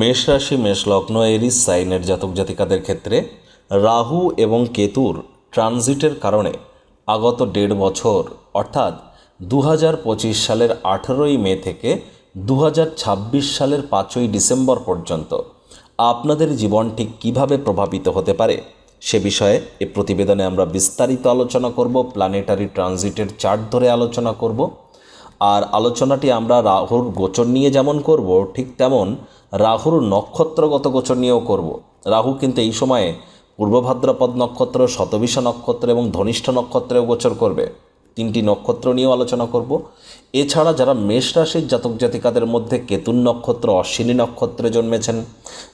মেষ রাশি, মেষ লগ্ন, এরিস, সাইনের জাতক জাতিকাদের ক্ষেত্রে রাহু এবং কেতুর ট্রানজিটের কারণে আগত দেড় বছর, অর্থাৎ দু হাজার পঁচিশ সালের আঠেরোই মে থেকে দু হাজার ছাব্বিশ সালের পাঁচই ডিসেম্বর পর্যন্ত আপনাদের জীবন ঠিক কীভাবে প্রভাবিত হতে পারে সে বিষয়ে এ প্রতিবেদনে আমরা বিস্তারিত আলোচনা করব প্ল্যানেটারি ট্রানজিটের চার্ট ধরে আলোচনা করব, আর আলোচনাটি আমরা রাহুর গোচর নিয়ে যেমন করব, ঠিক তেমন রাহুর নক্ষত্রগত গোচর নিয়েও করব। রাহু কিন্তু এই সময়ে পূর্ব ভাদ্রপদ নক্ষত্র, শতবিশা নক্ষত্র এবং ধনিষ্ঠ নক্ষত্রেও গোচর করবে। তিনটি নক্ষত্র নিয়েও আলোচনা করব। এছাড়া যারা মেষ রাশির জাতক জাতিকাদের মধ্যে কেতুন নক্ষত্র, অশ্বিনী নক্ষত্রে জন্মেছেন,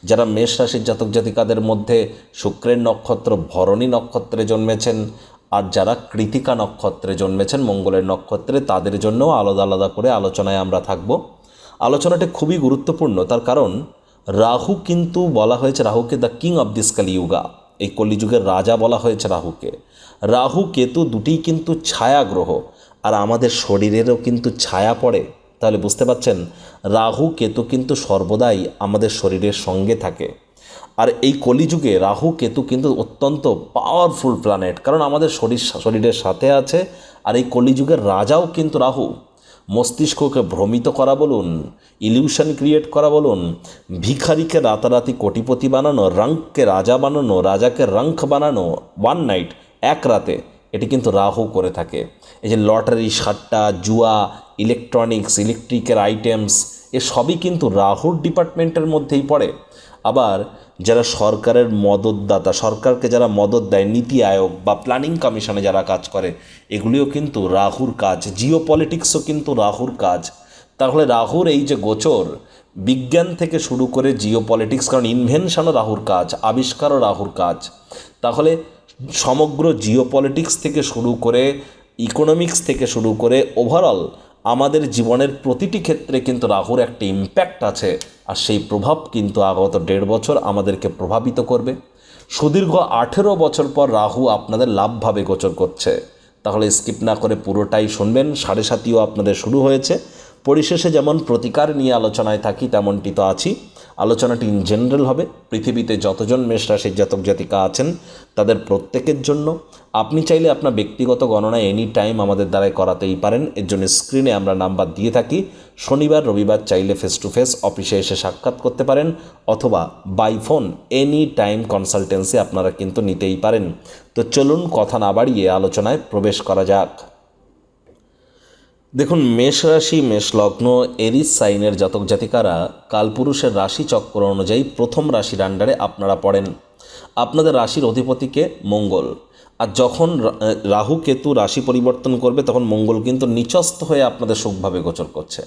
যারা মেষ রাশির জাতক জাতিকাদের মধ্যে শুক্রের নক্ষত্র, ভরণী নক্ষত্রে জন্মেছেন আর যারা কৃতিকা নক্ষত্রে জন্মেছেন, মঙ্গলের নক্ষত্রে, তাদের জন্যও আলাদা আলাদা করে আলোচনায় আমরা থাকব। আলোচনাটি খুবই গুরুত্বপূর্ণ। তার কারণ, রাহু কিন্তু বলা হয়েছে রাহুকে the king of this Kaliyuga এই কলিযুগের রাজা বলা হয়েছে রাহুকে। রাহু, কেতু দুটিই কিন্তু ছায়া গ্রহ আর আমাদের শরীরেরও কিন্তু ছায়া পড়ে। তাহলে বুঝতে পারছেন, রাহু, কেতু কিন্তু সর্বদাই আমাদের শরীরের সঙ্গে থাকে। আর এই কলিযুগে রাহু, কেতু কিন্তু অত্যন্ত পাওয়ারফুল প্ল্যানেট কারণ আমাদের শরীর, শরীরের সাথে আছে, আর এই কলিযুগের রাজাও কিন্তু রাহু। মস্তিষ্ককে ভ্রমিত করা বলুন ইলিউশন ক্রিয়েট করা বলুন, ভিখারিকে রাতারাতি কোটিপতি বানানো, রাঙ্ককে রাজা বানানো, রাজাকে রাঙ্ক বানানো ওয়ান নাইট এক রাতে, এটি কিন্তু রাহু করে থাকে। এই যে লটারি, সাট্টা, জুয়া ইলেকট্রনিক্স ইলেকট্রিকের আইটেমস এ সবই কিন্তু রাহুর ডিপার্টমেন্টের মধ্যেই পড়ে। আবার যারা সরকারের মদতদাতা, সরকারকে যারা মদত দেয়, নীতি আয়োগ বা প্ল্যানিং কমিশনে যারা কাজ করে, এগুলিও কিন্তু রাহুর কাজ। জিও পলিটিক্সও কিন্তু রাহুর কাজ। তাহলে রাহুর এই যে গোচর, বিজ্ঞান থেকে শুরু করে জিও পলিটিক্স কারণ ইনভেনশনও রাহুর কাজ, আবিষ্কারও রাহুর কাজ। তাহলে সমগ্র জিও পলিটিক্স থেকে শুরু করে ইকোনমিক্স থেকে শুরু করে ওভারঅল আমাদের জীবনের প্রতিটি ক্ষেত্রে কিন্তু রাহুর একটা ইম্প্যাক্ট আছে। আর সেই প্রভাব কিন্তু আগত দেড় বছর আমাদেরকে প্রভাবিত করবে। সুদীর্ঘ আঠেরো বছর পর রাহু আপনাদের লাভভাবে গোচর করছে। তাহলে স্কিপ না করে পুরোটাই শুনবেন। সাড়ে সাতিও আপনাদের শুরু হয়েছে। পরিশেষে যেমন প্রতিকার নিয়ে আলোচনায় থাকি, তেমনটি তো আছি। আলোচনাটি ইন জেনারেল হবে। পৃথিবীতে যতজন মেষ রাশির জাতক জাতিকা আছেন, তাদের প্রত্যেকের জন্য আপনি চাইলে আপনার ব্যক্তিগত গণনা এনি টাইম আমাদের দ্বারাই করাতেই পারেন। এর জন্য স্ক্রিনে আমরা নাম্বার দিয়ে থাকি। শনিবার, রবিবার চাইলে ফেস টু ফেস অফিসে এসে সাক্ষাৎ করতে পারেন অথবা by phone any time consultancy আপনারা কিন্তু নিতেই পারেন। তো চলুন কথা না বাড়িয়ে আলোচনায় প্রবেশ করা যাক। দেখুন, মেষ রাশি, মেষ লগ্ন এরিস সাইনের জাতক জাতিকারা কালপুরুষের রাশি চক্র অনুযায়ী প্রথম রাশির আন্ডারে আপনারা পড়েন। আপনাদের রাশির অধিপতিকে মঙ্গল। আর যখন রাহু কেতু রাশি পরিবর্তন করবে, তখন মঙ্গল কিন্তু নিচস্থ হয়ে আপনাদের সুখভাবে গোচর করছে।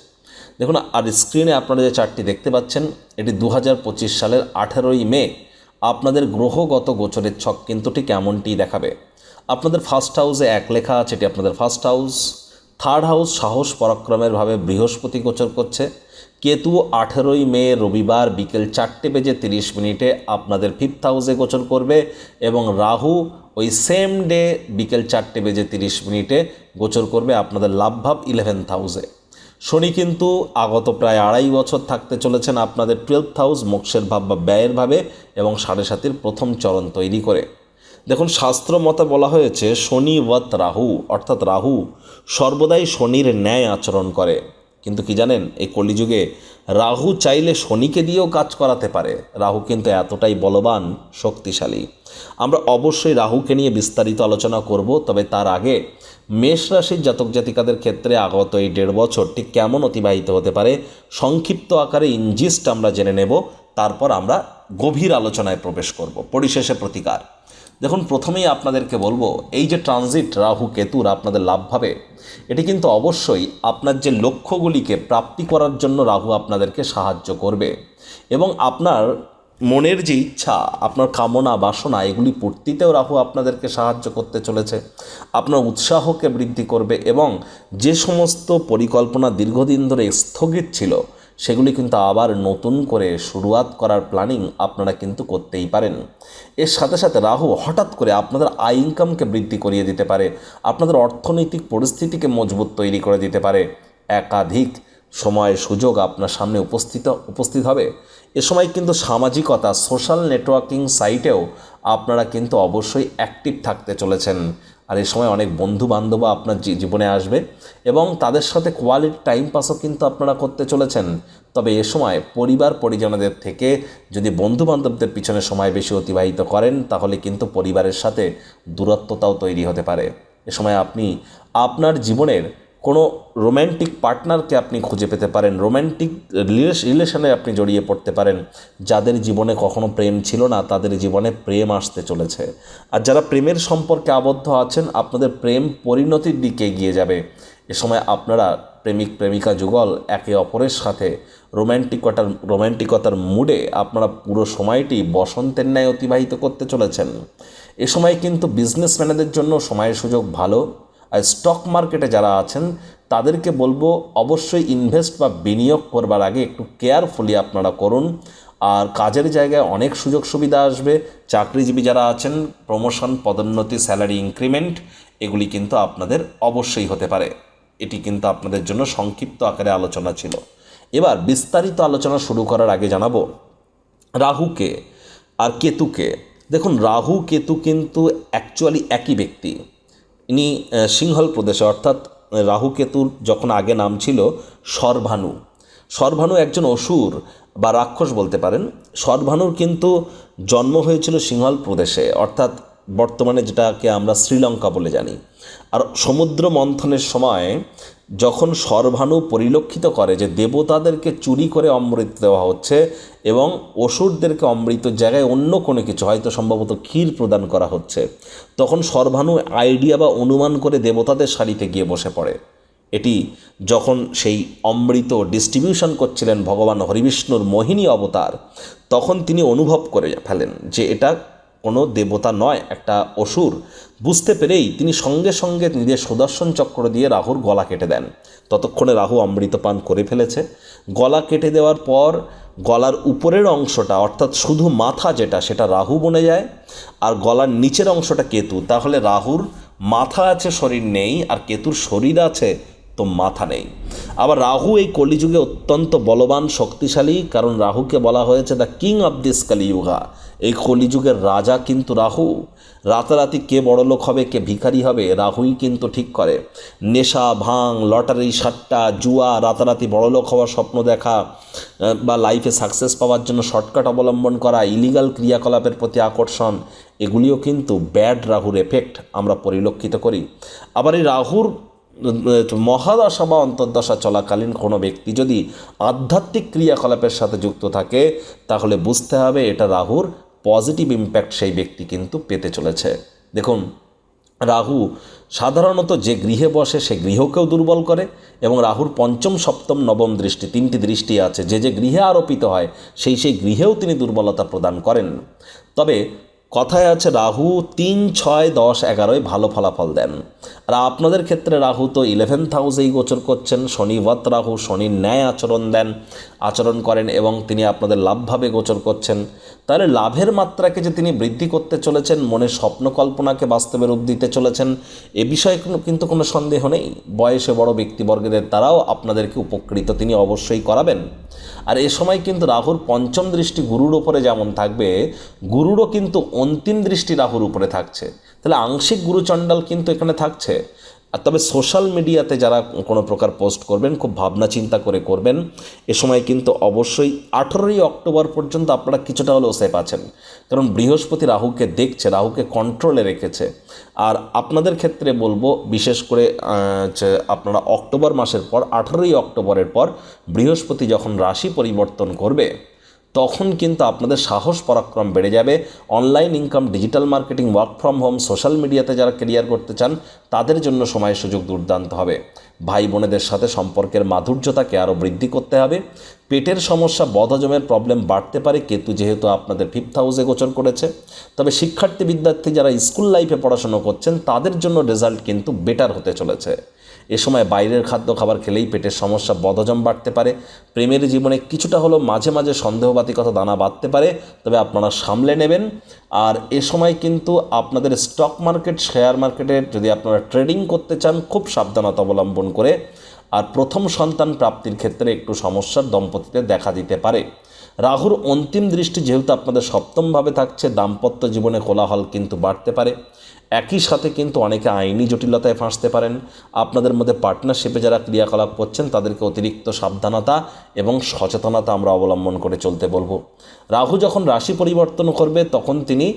দেখুন, আর স্ক্রিনে আপনারা যে চারটি দেখতে পাচ্ছেন, এটি দু পঁচিশ সালের আঠেরোই মে। আপনাদের গ্রহগত গোচরের ছক কিন্তু ঠিক এমনটিই দেখাবে। আপনাদের ফার্স্ট হাউসে এক লেখা আছে, এটি আপনাদের ফার্স্ট হাউস। থার্ড হাউস সাহস পরাক্রমের ভাবে বৃহস্পতি গোচর করছে। কেতু আঠেরোই মে রবিবার বিকেল চারটে বেজে তিরিশ মিনিটে আপনাদের ফিফথ হাউসে গোচর করবে এবং রাহু ওই সেম ডে বিকেল চারটে বেজে তিরিশ মিনিটে গোচর করবে আপনাদের লাভভাব ইলেভেন্থ হাউসে শনি কিন্তু আগত প্রায় আড়াই বছর থাকতে চলেছেন আপনাদের টুয়েলভ হাউস মোক্ষের ভাব বা ব্যয়ের ভাবে এবং সাড়ে সাতির প্রথম চরণ তৈরি করে। দেখুন, শাস্ত্র মতে বলা হয়েছে, শনি ওয়াত রাহু, অর্থাৎ রাহু সর্বদাই শনির ন্যায় আচরণ করে। কিন্তু কি জানেন, এই কলিযুগে রাহু চাইলে শনিকে দিয়েও কাজ করাতে পারে। রাহু কিন্তু এতটাই বলবান, শক্তিশালী। আমরা অবশ্যই রাহুকে নিয়ে বিস্তারিত আলোচনা করব, তবে তার আগে মেষ রাশির জাতক জাতিকাদের ক্ষেত্রে আগত এই দেড় বছর ঠিক কেমন অতিবাহিত হতে পারে, সংক্ষিপ্ত আকারে ইনজিস্ট আমরা জেনে নেব, তারপর আমরা গভীর আলোচনায় প্রবেশ করব। পরিশেষে প্রতিকার। দেখুন, প্রথমেই আপনাদেরকে বলব, এই যে ট্রানজিট রাহু কেতুর আপনাদের লাভ ভাবে এটি কিন্তু অবশ্যই আপনার যে লক্ষ্যগুলিকে প্রাপ্তি করার জন্য রাহু আপনাদেরকে সাহায্য করবে এবং আপনার মনের যে ইচ্ছা, আপনার কামনা, বাসনা, এগুলি পূর্তিতেও রাহু আপনাদেরকে সাহায্য করতে চলেছে, আপনার উৎসাহকে বৃদ্ধি করবে এবং যে সমস্ত পরিকল্পনা দীর্ঘদিন ধরে স্থগিত ছিল সেগুলি কিন্তু আবার নতুন করে শুরুয়াত করার প্ল্যানিং আপনারা কিন্তু করতেই পারেন। এর সাথে সাথে রাহু হঠাৎ করে আপনাদের আয় ইনকামকে বৃদ্ধি করিয়ে দিতে পারে, আপনাদের অর্থনৈতিক পরিস্থিতিকে মজবুত তৈরি করে দিতে পারে। একাধিক সময় সুযোগ আপনার সামনে উপস্থিত উপস্থিত হবে। এ সময় কিন্তু সামাজিকতা সোশ্যাল নেটওয়ার্কিং সাইটেও আপনারা কিন্তু অবশ্যই অ্যাক্টিভ থাকতে চলেছেন। আর এই সময় অনেক বন্ধু বান্ধব আপনার জীবনে আসবে এবং তাদের সাথে কোয়ালিটি টাইম পাসও কিন্তু আপনারা করতে চলেছেন। তবে এ সময় পরিবার পরিজনদের থেকে যদি বন্ধু বান্ধবদের পিছনে সময় বেশি অতিবাহিত করেন, তাহলে কিন্তু পরিবারের সাথে দূরত্বতাও তৈরি হতে পারে। এ সময় আপনি আপনার জীবনের কোনো রোম্যান্টিক পার্টনারকে আপনি খুঁজে পেতে পারেন রোম্যান্টিক রিলেশনে আপনি জড়িয়ে পড়তে পারেন, যাদের জীবনে কখনো প্রেম ছিল না, তাদের জীবনে প্রেম আসতে চলেছে। আর যারা প্রেমের সম্পর্কে আবদ্ধ আছেন, আপনাদের প্রেম পরিণতির দিকে এগিয়ে যাবে। এ সময় আপনারা প্রেমিক, প্রেমিকা, যুগল একে অপরের সাথে রোম্যান্টিকতার রোম্যান্টিকতার মুডে আপনারা পুরো সময়টি বসন্তের ন্যায় অতিবাহিত করতে চলেছেন। এ সময় কিন্তু বিজনেসম্যানদের জন্য সময়ের সুযোগ ভালো স্টক মার্কেটে যারা আছেন, তাদেরকে বলব অবশ্যই ইনভেস্ট বা বিনিয়োগ করবার আগে একটু কেয়ারফুলি আপনারা করুন। আর কাজের জায়গায় অনেক সুযোগ সুবিধা আসবে। চাকরিজীবী যারা আছেন প্রমোশন পদোন্নতি স্যালারি ইনক্রিমেন্ট এগুলি কিন্তু আপনাদের অবশ্যই হতে পারে। এটি কিন্তু আপনাদের জন্য সংক্ষিপ্ত আকারে আলোচনা ছিল। এবার বিস্তারিত আলোচনা শুরু করার আগে জানাব রাহুকে আর কেতুকে। দেখুন, রাহু, কেতু কিন্তু অ্যাকচুয়ালি একই ব্যক্তি। ইনি সিংহল প্রদেশে, অর্থাৎ রাহুকেতুর যখন আগে নাম ছিল সরভানু সরভানু একজন অসুর বা রাক্ষস বলতে পারেন। সরভানুর কিন্তু জন্ম হয়েছিল সিংহল প্রদেশে, অর্থাৎ বর্তমানে যেটাকে আমরা শ্রীলঙ্কা বলে জানি। আর সমুদ্র মন্থনের সময় যখন সরভানু পরিলক্ষিত করে যে দেবতাদেরকে চুরি করে অমৃত দেওয়া হচ্ছে এবং অসুরদেরকে অমৃত জায়গায় অন্য কোনো কিছু, হয়তো সম্ভবত ক্ষীর প্রদান করা হচ্ছে, তখন সরভানু আইডিয়া বা অনুমান করে দেবতাদের সারিতে গিয়ে বসে পড়ে। এটি যখন সেই অমৃত ডিস্ট্রিবিউশন করছিলেন ভগবান হরিবিষ্ণুর মোহিনী অবতার, তখন তিনি অনুভব করে ফেলেন যে এটা কোনো দেবতা নয়, একটা অসুর। বুঝতে পেরেই তিনি সঙ্গে সঙ্গে নিজের সুদর্শন চক্র দিয়ে রাহুর গলা কেটে দেন। ততক্ষণে রাহু অমৃত পান করে ফেলেছে। গলা কেটে দেওয়ার পর গলার উপরের অংশটা, অর্থাৎ শুধু মাথা যেটা, সেটা রাহু বনে যায়। আর গলার নিচের অংশটা কেতু। তাহলে রাহুর মাথা আছে, শরীর নেই, আর কেতুর শরীর আছে তো মাথা নেই। আবার রাহু এই কলিযুগে অত্যন্ত বলবান, শক্তিশালী, কারণ রাহুকে বলা হয়েছে the king of this Kaliyuga এই কলিযুগের রাজা কিন্তু রাহু। রাতারাতি কে বড়লোক হবে, কে ভিখারি হবে, রাহুই কিন্তু ঠিক করে। নেশা, ভাং, লটারি, সাট্টা, জুয়া, রাতারাতি বড়লোক হওয়ার স্বপ্ন দেখা বা লাইফে সাকসেস পাওয়ার জন্য শর্টকাট অবলম্বন করা ইলিগাল ক্রিয়াকলাপের প্রতি আকর্ষণ, এগুলিও কিন্তু ব্যাড রাহুর এফেক্ট আমরা পরিলক্ষিত করি। আবার এই রাহুর মহাদশা বা অন্তর্দশা চলাকালীন কোনো ব্যক্তি যদি আধ্যাত্মিক ক্রিয়াকলাপের সাথে যুক্ত থাকে, তাহলে বুঝতে হবে এটা রাহুর পজিটিভ ইম্প্যাক্ট সেই ব্যক্তি কিন্তু পেতে চলেছে। দেখুন, রাহু সাধারণত যে গৃহে বসে, সে গৃহকেও দুর্বল করে এবং রাহুর পঞ্চম, সপ্তম, নবম দৃষ্টি, তিনটি দৃষ্টি আছে। যে যে গৃহে আরোপিত হয়, সেই সেই গৃহেও তিনি দুর্বলতা প্রদান করেন। তবে কথায় আছে, রাহু তিন ছয় দশ এগারোয় ভালো ফলাফল দেন। আর আপনাদের ক্ষেত্রে রাহু তো ইলেভেন্থ হাউসেই গোচর করছেন শনিবত রাহু, শনির ন্যায় আচরণ দেন, আচরণ করেন এবং তিনি আপনাদের লাভভাবে গোচর করছেন। তাহলে লাভের মাত্রাকে যে তিনি বৃদ্ধি করতে চলেছেন, মনে স্বপ্ন কল্পনাকে বাস্তবে রূপ দিতে চলেছেন, এ বিষয়ে কিন্তু কোনো সন্দেহ নেই। বয়সে বড় ব্যক্তিবর্গদের দ্বারাও আপনাদেরকে উপকৃত তিনি অবশ্যই করাবেন। আর এ সময় কিন্তু রাহুর পঞ্চম দৃষ্টি গুরুর উপরে যেমন থাকবে, গুরুরও কিন্তু অন্তিম দৃষ্টি রাহুর উপরে থাকছে। তাহলে আংশিক গুরুচণ্ডাল কিন্তু এখানে থাকছে। আর তবে সোশ্যাল মিডিয়াতে যারা কোনো প্রকার পোস্ট করবেন, খুব ভাবনা চিন্তা করে করবেন, এ সময় কিন্তু অবশ্যই আঠেরোই অক্টোবর পর্যন্ত আপনারা কিছুটা হলেও সেফ আছেন। কারণ বৃহস্পতি রাহুকে দেখছে, রাহুকে কন্ট্রোলে রেখেছে। আর আপনাদের ক্ষেত্রে বলব, বিশেষ করে আপনারা অক্টোবর মাসের পর, আঠেরোই অক্টোবরের পর বৃহস্পতি যখন রাশি পরিবর্তন করবে তখন কিন্তু আপনাদের সাহস পরাক্রম বেড়ে যাবে। Online income digital marketing work from home social মিডিয়াতে যারা কেরিয়ার করতে চান, তাদের জন্য সময় সুযোগ দুর্দান্ত হবে। ভাই বোনেদের সাথে সম্পর্কের মাধুর্যতাকে আরও বৃদ্ধি করতে হবে। পেটের সমস্যা, বদহজমের প্রবলেম বাড়তে পারে, কেতু যেহেতু আপনাদের ফিফথ হাউসে গোচর করেছে। তবে শিক্ষার্থী, বিদ্যার্থী যারা স্কুল লাইফে পড়াশুনো করছেন, তাদের জন্য রেজাল্ট কিন্তু বেটার হতে চলেছে। এ সময় বাইরের খাদ্য খাবার খেলেই পেটের সমস্যা বদহজম বাড়তে পারে। প্রেমের জীবনে কিছুটা হলেও মাঝে মাঝে সন্দেহবাতিকতা দানা বাঁধতে পারে, তবে আপনারা সামলে নেবেন। আর এ সময় কিন্তু আপনাদের স্টক মার্কেট শেয়ার মার্কেটের যদি আপনারা ট্রেডিং করতে চান, খুব সাবধানতা অবলম্বন করে আর প্রথম সন্তান প্রাপ্তির ক্ষেত্রে একটু সমস্যার দম্পতিতে দেখা দিতে পারে। রাহুর অন্তিম দৃষ্টি যেহেতু আপনাদের সপ্তমভাবে থাকছে, দাম্পত্য জীবনে কোলাহল কিন্তু বাড়তে পারে। একই সাথে কিন্তু অনেকে আইনি জটিলতায় ফাঁসতে পারেন। আপনাদের মধ্যে পার্টনারশিপে যারা ক্রিয়াকলাপ করছেন, তাদেরকে অতিরিক্ত সাবধানতা এবং সচেতনতা আমরা অবলম্বন করে চলতে বলব। রাহু যখন রাশি পরিবর্তন করবে, তখন তিনি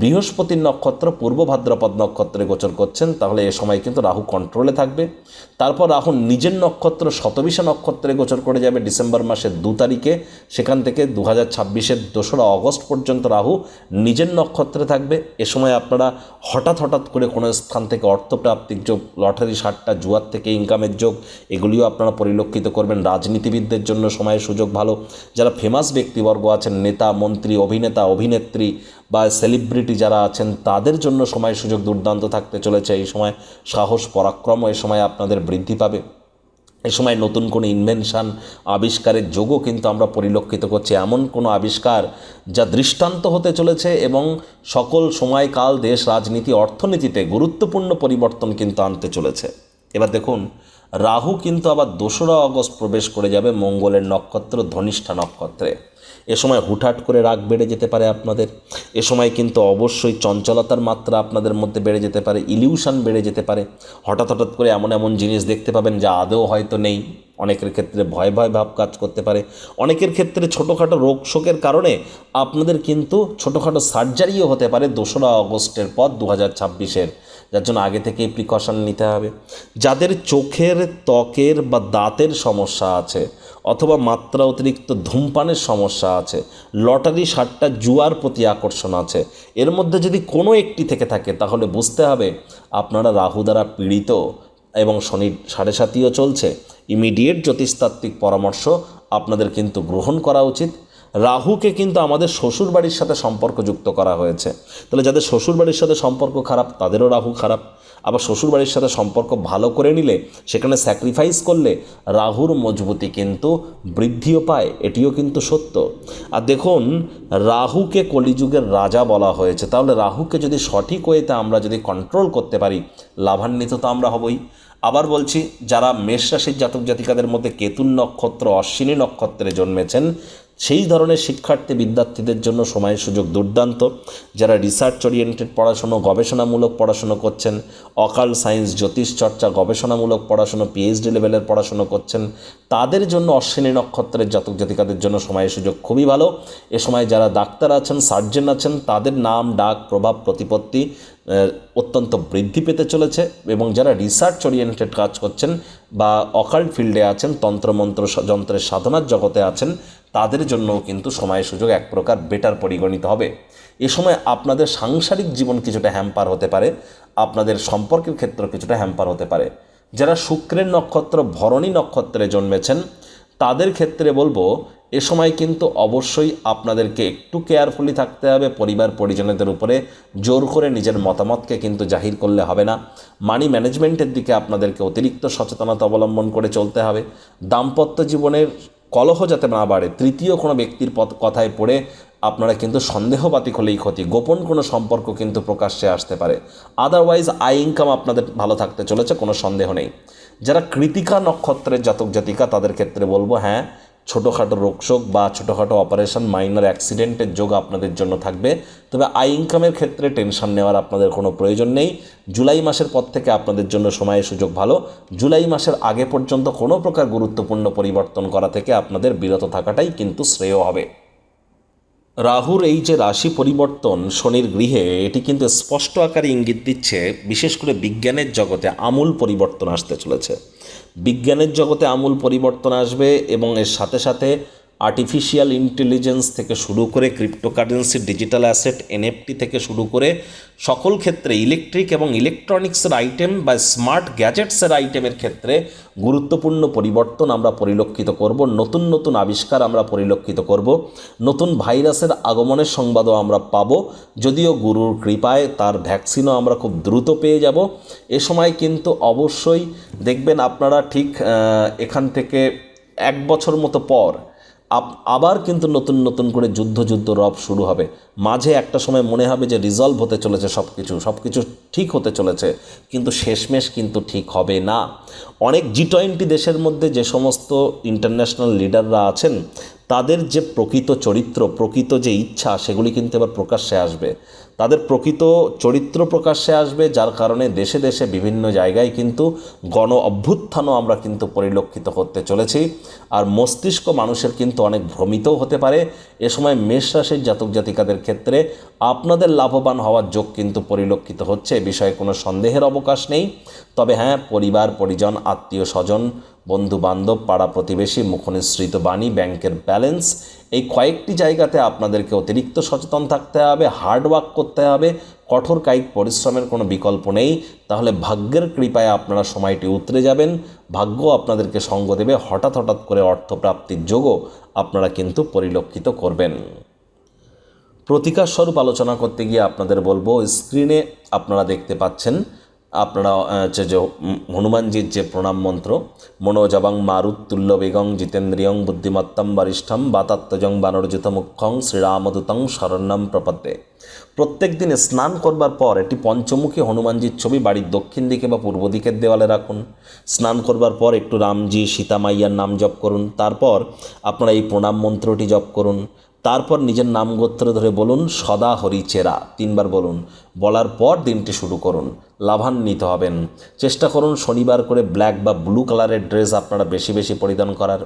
বৃহস্পতির নক্ষত্র, পূর্ব ভাদ্রপদ নক্ষত্রে গোচর করছেন। তাহলে এ সময় কিন্তু রাহু কন্ট্রোলে থাকবে। তারপর রাহু নিজের নক্ষত্র, শতবিশা নক্ষত্রে গোচর করে যাবে ডিসেম্বর মাসের দু তারিখে। সেখান থেকে দু হাজার ছাব্বিশের দোসরা অগস্ট পর্যন্ত রাহু নিজের নক্ষত্রে থাকবে। এ সময় আপনারা হঠাৎ হঠাৎ করে কোনো স্থান থেকে অর্থপ্রাপ্তির যোগ, লটারি সারটা জুয়ার থেকে ইনকামের যোগ, এগুলিও আপনারা পরিলক্ষিত করবেন। রাজনীতিবিদদের জন্য সময়ের সুযোগ ভালো। যারা ফেমাস ব্যক্তিবর্গ আছেন, নেতা, মন্ত্রী, অভিনেতা, অভিনেত্রী বা সেলিব্রিটি যারা আছেন, তাদের জন্য সময় সুযোগ দুর্দান্ত থাকতে চলেছে। এই সময় সাহস, পরাক্রম এই সময় আপনাদের বৃদ্ধি পাবে। এ সময় নতুন কোনো ইনভেনশান আবিষ্কারের যোগও কিন্তু আমরা পরিলক্ষিত করছি। এমন কোনো আবিষ্কার যা দৃষ্টান্ত হতে চলেছে এবং সকল সময়কাল দেশ, রাজনীতি, অর্থনীতিতে গুরুত্বপূর্ণ পরিবর্তন কিন্তু আনতে চলেছে। এবার দেখুন, রাহু কিন্তু আবার দোসরা অগস্ট প্রবেশ করে যাবে মঙ্গলের নক্ষত্র, ধনিষ্ঠা নক্ষত্রে। এ সময় হুটহাট করে রাগ বেড়ে যেতে পারে আপনাদের। এ সময় কিন্তু অবশ্যই চঞ্চলতার মাত্রা আপনাদের মধ্যে বেড়ে যেতে পারে, ইলিউশন বেড়ে যেতে পারে। হঠাৎ হঠাৎ করে এমন এমন জিনিস দেখতে পাবেন যা আদৌ হয়তো নেই। অনেকের ক্ষেত্রে ভয় ভয় ভাব কাজ করতে পারে। অনেকের ক্ষেত্রে ছোটোখাটো রোগ শোকের কারণে আপনাদের কিন্তু ছোটোখাটো সার্জারিও হতে পারে দোসরা অগস্টের পর দু হাজার ছাব্বিশের। যার জন্য আগে থেকেই প্রিকশন নিতে হবে। যাদের চোখের ত্বকের বা দাঁতের সমস্যা আছে অথবা মাত্রা অতিরিক্ত ধূমপানের সমস্যা আছে, লটারি, সাতটা, জুয়ার প্রতি আকর্ষণ আছে, এর মধ্যে যদি কোনো একটি থেকে থাকে তাহলে বুঝতে হবে আপনারা রাহু দ্বারা পীড়িত এবং শনির সাড়ে সাতিও চলছে। ইমিডিয়েট জ্যোতিষতাত্ত্বিক পরামর্শ আপনাদের কিন্তু গ্রহণ করা উচিত। রাহুকে কিন্তু আমাদের শ্বশুর বাড়ির সাথে সম্পর্ক যুক্ত করা হয়েছে। তাহলে যাদের শ্বশুর বাড়ির সাথে সম্পর্ক খারাপ, তাদেরও রাহু খারাপ। আবার শ্বশুর বাড়ির সাথে সম্পর্ক ভালো করে নিলে, সেখানে স্যাক্রিফাইস করলে রাহুর মজবুতি কিন্তু বৃদ্ধিও পায়, এটিও কিন্তু সত্য। আর দেখুন, রাহুকে কলিযুগের রাজা বলা হয়েছে। তাহলে রাহুকে যদি সঠিক ওয়েতে আমরা যদি কন্ট্রোল করতে পারি, লাভান্বিত তো আমরা হবই। আবার বলছি, যারা মেষ রাশির জাতক জাতিকাদের মধ্যে কেতুন নক্ষত্র, অশ্বিনী নক্ষত্রে জন্মেছেন সেই ধরনের শিক্ষার্থী বিদ্যার্থীদের জন্য সময়ের সুযোগ দুর্দান্ত। যারা রিসার্চ ওরিয়েন্টেড পড়াশুনো, গবেষণামূলক পড়াশুনো করছেন অকাল সায়েন্স জ্যোতিষ চর্চা, গবেষণামূলক পড়াশুনো পিএইচডি লেভেলের পড়াশুনো করছেন, তাদের জন্য অশ্বিনী নক্ষত্রের জাতক জাতিকাদের জন্য সময়ের সুযোগ খুবই ভালো। এ সময় যারা ডাক্তার আছেন সার্জন আছেন, তাদের নাম, ডাক, প্রভাব, প্রতিপত্তি অত্যন্ত বৃদ্ধি পেতে চলেছে এবং যারা রিসার্চ ওরিয়েন্টেড কাজ করছেন বা অকাল্ট ফিল্ডে আছেন, তন্ত্রমন্ত্র যন্ত্রের সাধনার জগতে আছেন তাদের জন্যও কিন্তু সময় সুযোগ এক প্রকার বেটার পরিগণিত হবে। এ সময় আপনাদের সাংসারিক জীবন কিছুটা হ্যাম্পার হতে পারে, আপনাদের সম্পর্কের ক্ষেত্র কিছুটা হ্যাম্পার হতে পারে। যারা শুক্রের নক্ষত্র, ভরণী নক্ষত্রে জন্মেছেন, তাদের ক্ষেত্রে বলব, এ সময় কিন্তু অবশ্যই আপনাদেরকে একটু কেয়ারফুলি থাকতে হবে, পরিবার পরিজনদের উপরে জোর করে নিজের মতামতকে কিন্তু জাহির করলে হবে না। মানি ম্যানেজমেন্টের দিকে আপনাদেরকে অতিরিক্ত সচেতনতা অবলম্বন করে চলতে হবে। দাম্পত্য জীবনের কলহ যাতে না বাড়ে, তৃতীয় কোনো ব্যক্তির পথ কথায় পড়ে আপনারা কিন্তু সন্দেহবাতিক হলেই ক্ষতি, গোপন কোনো সম্পর্ক কিন্তু প্রকাশ্যে আসতে পারে। আদারওয়াইজ আই ইনকাম আপনাদের ভালো থাকতে চলেছে, কোনো সন্দেহ নেই। যারা কৃতিকা নক্ষত্রের জাতক জাতিকা তাদের ক্ষেত্রে বলব হ্যাঁ ছোটোখাটো রোগশোক বা ছোটোখাটো অপারেশন মাইনার অ্যাক্সিডেন্টের যোগ আপনাদের জন্য থাকবে। তবে আই ইনকামের ক্ষেত্রে টেনশন নেওয়ার আপনাদের কোনো প্রয়োজন নেই। জুলাই মাসের পর থেকে আপনাদের জন্য সময়ের সুযোগ ভালো। জুলাই মাসের আগে পর্যন্ত কোনো প্রকার গুরুত্বপূর্ণ পরিবর্তন করা থেকে আপনাদের বিরত থাকাটাই কিন্তু শ্রেয় হবে। রাহুর এই যে রাশি পরিবর্তন শনির গৃহে, এটি কিন্তু স্পষ্ট আকারে ইঙ্গিত দিচ্ছে, বিশেষ করে বিজ্ঞানের জগতে আমূল পরিবর্তন আসতে চলেছে। বিজ্ঞানের জগতে আমূল পরিবর্তন আসবে এবং এর সাথে সাথে আর্টিফিশিয়াল ইন্টেলিজেন্স থেকে শুরু করে ক্রিপ্টোকারেন্সি ডিজিটাল অ্যাসেট এনএফটি থেকে শুরু করে সকল ক্ষেত্রে ইলেকট্রিক এবং ইলেকট্রনিক্সের আইটেম বা স্মার্ট গ্যাজেটসের আইটেমের ক্ষেত্রে গুরুত্বপূর্ণ পরিবর্তন আমরা পরিলক্ষিত করব, নতুন নতুন আবিষ্কার আমরা পরিলক্ষিত করব, নতুন ভাইরাসের আগমনের সংবাদও আমরা পাব, যদিও গুরুর কৃপায় তার ভ্যাকসিনও আমরা খুব দ্রুত পেয়ে যাব। এ সময় কিন্তু অবশ্যই দেখবেন আপনারা ঠিক এখান থেকে এক বছর মতো পর আবার কিন্তু নতুন নতুন করে যুদ্ধ যুদ্ধ রব শুরু হবে। মাঝে একটা সময় মনে হবে যে রিজলভ হতে চলেছে সব কিছু সব কিছু ঠিক হতে চলেছে, কিন্তু শেষমেশ কিন্তু ঠিক হবে না। অনেক জি টোয়েন্টি দেশের মধ্যে যে সমস্ত ইন্টারন্যাশনাল লিডাররা আছেন তাদের যে প্রকৃত চরিত্র, প্রকৃত যে ইচ্ছা, সেগুলি কিন্তু এবার প্রকাশ্যে আসবে। তাদের প্রকৃত চরিত্র প্রকাশ্যে আসবে, যার কারণে দেশে দেশে বিভিন্ন জায়গায় কিন্তু গণ অভ্যুত্থানও আমরা কিন্তু পরিলক্ষিত করতে চলেছি। আর মস্তিষ্ক মানুষের কিন্তু অনেক ভ্রমিতও হতে পারে। এ সময় মেষ রাশির জাতক জাতিকাদের ক্ষেত্রে আপনাদের লাভবান হওয়ার যোগ কিন্তু পরিলক্ষিত হচ্ছে, এ বিষয়ে কোনো সন্দেহের অবকাশ নেই। তবে হ্যাঁ পরিবার, পরিজন আত্মীয় স্বজন বন্ধু বান্ধব পাড়া প্রতিবেশী, মুখনিসৃত বাণী, ব্যাংকের ব্যালেন্স, এই কয়েকটি জায়গাতে আপনাদেরকে অতিরিক্ত সচেতন থাকতে হবে, হার্ড ওয়ার্ক করতে হবে, কঠোর কায়িক পরিশ্রমের কোনো বিকল্প নেই। তাহলে ভাগ্যের কৃপায় আপনারা সময়টি উতরে যাবেন, ভাগ্য আপনাদেরকে সঙ্গ দেবে, হঠাৎ হঠাৎ করে অর্থপ্রাপ্তির যোগও আপনারা কিন্তু পরিলক্ষিত করবেন। প্রতিকার স্বরূপ আলোচনা করতে গিয়ে আপনাদের বলব, স্ক্রিনে আপনারা দেখতে পাচ্ছেন আপনারা হচ্ছে যে হনুমানজির যে প্রণাম মন্ত্র, মনোজবাং মারুত্তুল্য বেগং জিতেন্দ্রিয়ং বুদ্ধিমত্তম বরিষ্ঠম বাতাত্মজং বানরজিত মুখ্যং শ্রীরামদূতং শরণ্যম প্রপদ্যে। প্রত্যেক দিনে স্নান করবার পর একটি পঞ্চমুখী হনুমানজির ছবি বাড়ির দক্ষিণ দিকে বা পূর্ব দিকের দেওয়ালে রাখুন। স্নান করবার পর একটু রামজি, সীতামাইয়ার নাম জপ করুন। তারপর আপনারা এই প্রণাম মন্ত্রটি জপ করুন। তারপর নিজের নাম গোত্র ধরে বলুন, সদা হরি চেরা। তিনবার বলুন, বলার পর দিনটি শুরু করুন, লাভান্বিত হবেন। চেষ্টা করুন শনিবার করে ব্ল্যাক বা ব্লু কালারের ড্রেস আপনারা বেশি বেশি পরিধান করার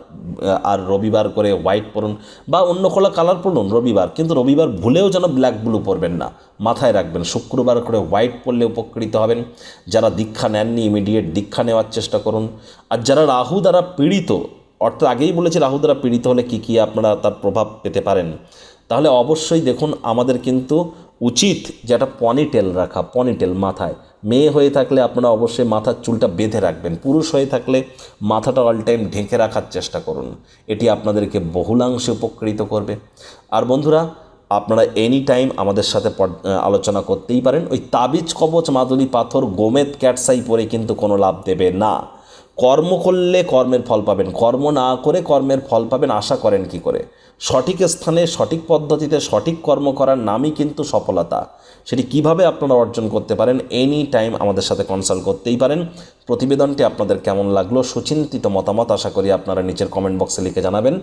আর রবিবার করে হোয়াইট পরুন বা অন্য কোনো কালার পরুন রবিবার, কিন্তু রবিবার ভুলেও যেন ব্ল্যাক ব্লু পরবেন না। মাথায় রাখবেন, শুক্রবার করে হোয়াইট পরলে উপকৃত হবেন। যারা দীক্ষা নেননি ইমিডিয়েট দীক্ষা নেওয়ার চেষ্টা করুন। আর যারা রাহু দ্বারা পীড়িত অর্থাৎ আগেই বলেছি রাহু দ্বারা পীড়িত হলে কী কী আপনারা তার প্রভাব পেতে পারেন? তাহলে অবশ্যই দেখুন আমাদের কিন্তু উচিত যে একটা পনিটেল রাখা, পনিটেল মাথায়। মেয়ে হয়ে থাকলে আপনারা অবশ্যই মাথার চুলটা বেঁধে রাখবেন। পুরুষ হয়ে থাকলে মাথাটা অল টাইম ঢেকে রাখার চেষ্টা করুন। এটি আপনাদেরকে বহুলাংশে উপকৃত করবে। আর বন্ধুরা, আপনারা এনি টাইম আমাদের সাথে আলোচনা করতেই পারেন। ওই তাবিজ কবচ, মাদুলি পাথর, গোমেদ, ক্যাটসাই পরে কিন্তু কোনো লাভ দেবে না। কর্ম করলে কর্মের ফল পাবেন, কর্ম না করে কর্মের ফল পাবেন, আশা করেন কি করে? সঠিক স্থানে, সঠিক পদ্ধতিতে সঠিক কর্ম করার নামই কিন্তু সফলতা। সেটি কীভাবে আপনারা অর্জন করতে পারেন এনি টাইম আমাদের সাথে কনসাল্ট করতেই পারেন। প্রতিবেদনটি আপনাদের কেমন লাগল, সুচিন্তিত মতামত আশা করি আপনারা নিচের কমেন্ট বক্সে লিখে জানাবেন।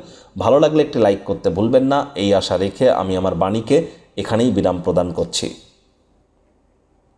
ভালো লাগলে একটি লাইক করতে ভুলবেন না, এই আশা রেখে আমি আমার বাণীকে এখানেই বিরাম প্রদান করছি।